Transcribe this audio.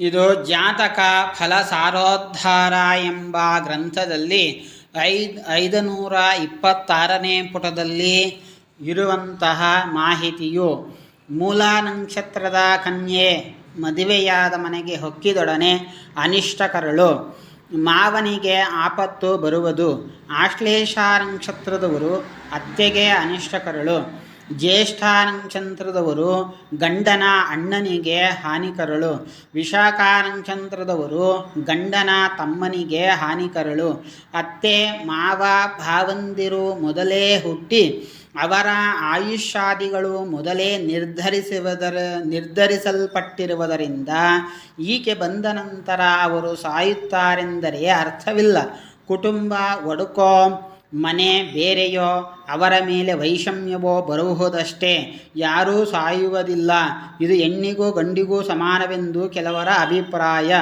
ಇದು ಜಾತಕ ಫಲಸಾರೋದ್ಧಾರ ಎಂಬ ಗ್ರಂಥದಲ್ಲಿ ಐದು, ಐದುನೂರ ಇಪ್ಪತ್ತಾರನೇ ಪುಟದಲ್ಲಿ ಇರುವಂತಹ ಮಾಹಿತಿಯು ಮೂಲ ನಕ್ಷತ್ರದ ಕನ್ಯೆ ಮದುವೆಯಾದ ಮನೆಗೆ ಹೊಕ್ಕಿದೊಡನೆ ಅನಿಷ್ಟಕರಳು. ಮಾವನಿಗೆ ಆಪತ್ತು ಬರುವುದು. ಆಶ್ಲೇಷ ನಕ್ಷತ್ರದವರು ಅತ್ತೆಗೆ ಅನಿಷ್ಟಕರಳು. ಜ್ಯೇಷ್ಠ ನಕ್ಷತ್ರದವರು ಗಂಡನ ಅಣ್ಣನಿಗೆ ಹಾನಿಕರಳು ವಿಶಾಖ ನಕ್ಷತ್ರದವರು ಗಂಡನ ತಮ್ಮನಿಗೆ ಹಾನಿಕರಳು ಅತ್ತೆ, ಮಾವ, ಭಾವಂದಿರು ಮೊದಲೇ ಹುಟ್ಟಿ, ಅವರ ಆಯುಷ್ಯಾದಿಗಳು ಮೊದಲೇ ನಿರ್ಧರಿಸುವುದರ, ನಿರ್ಧರಿಸಲ್ಪಟ್ಟಿರುವುದರಿಂದ ಈಕೆ ಬಂದ ನಂತರ ಅವರು ಸಾಯುತ್ತಾರೆಂದರೆ ಅರ್ಥವಿಲ್ಲ. ಕುಟುಂಬ ಒಡುಕೋ ಮನೆ ಬೇರೆಯೋ ಅವರ ಮೇಲೆ ವೈಷಮ್ಯವೋ ಬರುವುದಷ್ಟೇ. ಯಾರೂ ಸಾಯುವುದಿಲ್ಲ. ಇದು ಹೆಣ್ಣಿಗೂ ಗಂಡಿಗೂ ಸಮಾನವೆಂದು ಕೆಲವರ ಅಭಿಪ್ರಾಯ.